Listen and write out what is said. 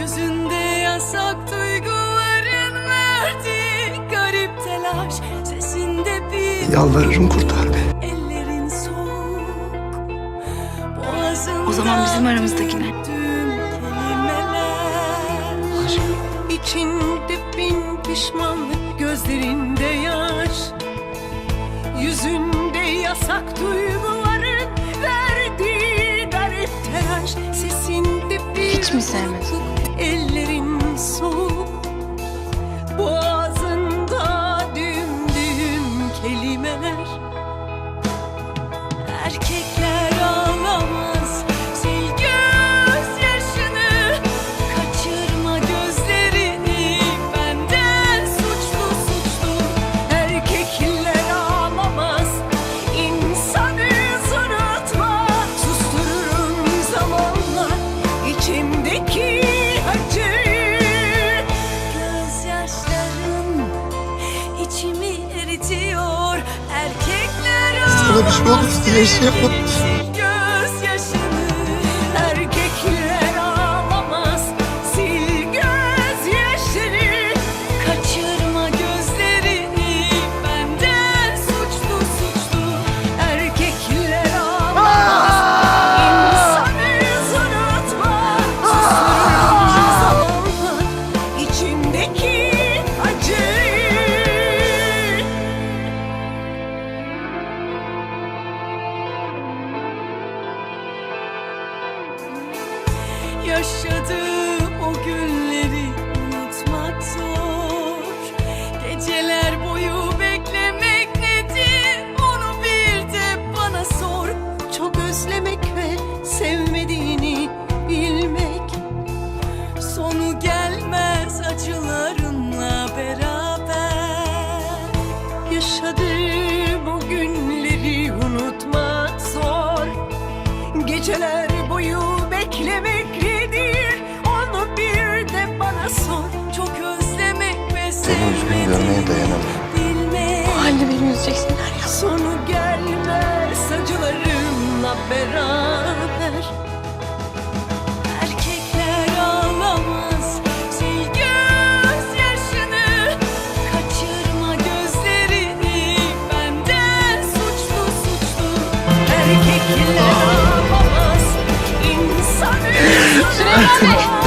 Yüzünde yasak duyguların verdiği garip telaş Sesinde bir Yalvarırım kurtar beni. Ellerin soğuk Boğazımda O zaman bizim aramızdaki ne? Aşk. İçinde bin pişmanlık gözlerinde yaş Yüzünde yasak duygu Sana bir şey olursa yaşayamam. Sil Yaşadığım o günleri unutmak Seni üzgün görmeye dayanamam. Bilmek. Bu halde beni üzeceksinler ya. Sonu gelmez acılarımla beraber. Erkekler ağlamaz. Sil gözyaşını. Kaçırma gözlerini. Benden suçlu suçlu. Erkekler ağlamaz. İnsanı Süleyman